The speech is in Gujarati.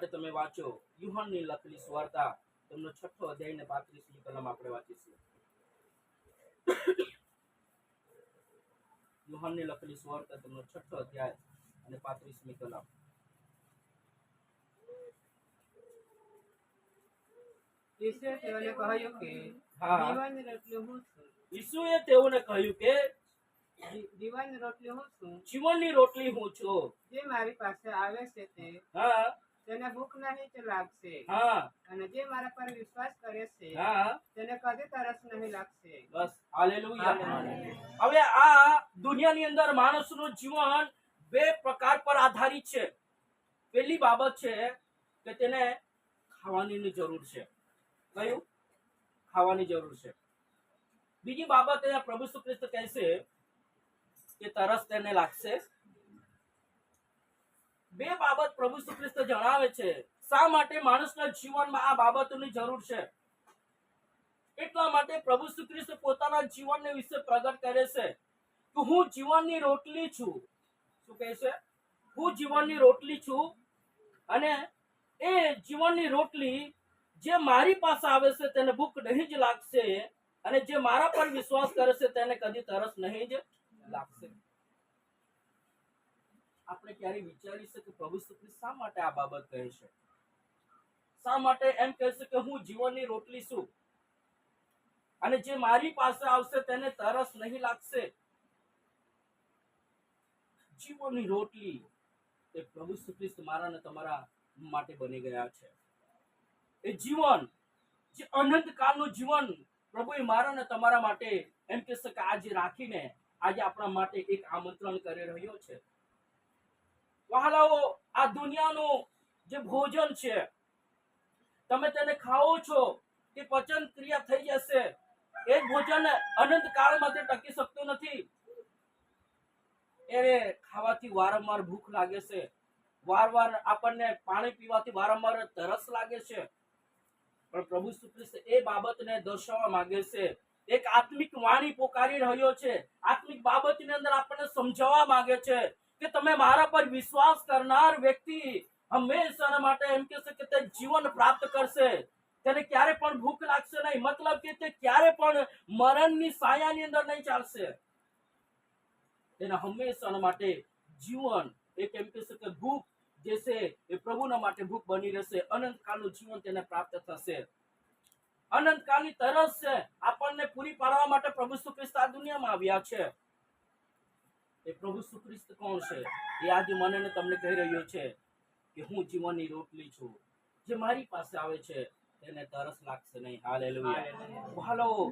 માટે તમે વાંચો. યુહાનની લખેલી સુવાર્તા તેમનો છઠ્ઠો અધ્યાય ને પાંત્રીસમી કલમ આપણે વાંચીશું યુહાનની લખેલી સુવાર્તા તેમનો છઠ્ઠો અધ્યાય અને પાંત્રીસમી કલમ. ઈશ્વરે તેઓને કહ્યું કે. દીવાની રોટલી હું છું. ઈસુએ તેઓને કહ્યું કે દીવાની રોટલી હું છું. જીવનની રોટલી હું છું. જે મારી પાસે આવે છે તે હા. તેને ભૂખ નહીં લાગશે. અને જે મારા પર વિશ્વાસ કરે છે તેને કદી તરસ નહીં લાગશે. બસ. હાલેલુયા. હવે આ દુનિયાની અંદર માણસનું જીવન બે પ્રકાર પર આધારિત છે. પહેલી બાબત છે કે તેને ખાવાની જરૂર છે. કયું? ખાવાની જરૂર છે. બીજી બાબત પ્રભુ શ્રી કૃષ્ણ કહેશે કે તરસ તેને લાગશે. બે બાબત પ્રભુ શ્રી જણાવે છે. શા માટે માણસના જીવનમાં આ બાબતોની જરૂર છે? એટલા માટે પ્રભુ શ્રી પોતાના જીવનને વિશે પ્રગટ કરે છે કે હું જીવનની રોટલી છું. શું કહે છે? હું જીવનની રોટલી છું અને એ જીવનની રોટલી જે મારી પાસે આવે છે તેને ભૂખ નહીં જ લાગશે અને જે મારા પર વિશ્વાસ કરે છે તેને કદી તરસ નહીં જ લાગશે. આપણે ક્યારેય વિચારી છે કે પ્રભુ શ્રી શા માટે આ બાબત કહે છે? શા માટે એમ કહેશે કે હું જીવનની રોટલી છું અને જે મારી પાસે આવશે તેને તરસ નહીં લાગશે? જીવનની રોટલી એ પ્રભુ શ્રી ખ્રિસ્ત મારા ને તમારા માટે બની ગયા છે. એ જીવન, જે અનંત કાળનું જીવન પ્રભુએ મારા ને તમારા માટે એમ કહેશે કે આજે રાખીને આજે આપણા માટે એક આમંત્રણ કરી રહ્યો છે. વહાલાઓ, આ દુનિયાનું જે ભોજન છે, તમે તેને ખાઓ છો, તે પચન ક્રિયા થઈ જશે. એ ભોજન અનંત કાળ માટે ટકી શકતું નથી. એને ખાવાથી વારંવાર ભૂખ લાગે છે. વારવાર આપણને પાણી પીવાથી વારંવાર તરસ લાગે છે. પણ પ્રભુ કૃષ્ણ એ બાબતને દર્શાવવા માંગે છે. એક આત્મિક વાણી પોકારી રહ્યો છે. આત્મિક બાબતની અંદર આપણને સમજાવવા માંગે છે. કે તમે મારા પર વિશ્વાસ કરનાર વ્યક્તિ હંમેશા માટે એમ કહેશે કે તે જીવન પ્રાપ્ત કરશે. તેને ક્યારે પણ ભૂખ લાગશે નહીં. મતલબ કે તે ક્યારે પણ મરણની સાયાની અંદર નહીં ચાલશે. તેને હંમેશા માટે જીવન એક એમ કહેશે કે ભૂખ જે છે એ પ્રભુના માટે ભૂખ બની રહેશે. અનંતકાળનું જીવન તેને પ્રાપ્ત થશે. અનંતકાળની તરસ છે આપણને પૂરી પાડવા માટે પ્રભુ કૃષ્ણ આ દુનિયામાં આવ્યા છે. એ પ્રભુ સુખ્રિસ્ત કોણ છે? એ આજે મને ને તમને કહી રહ્યો છે કે હું જીવનની રોટલી છું. જે મારી પાસે આવે છે તેને તરસ લાગશે નહીં. હાલેલુયા. હાલો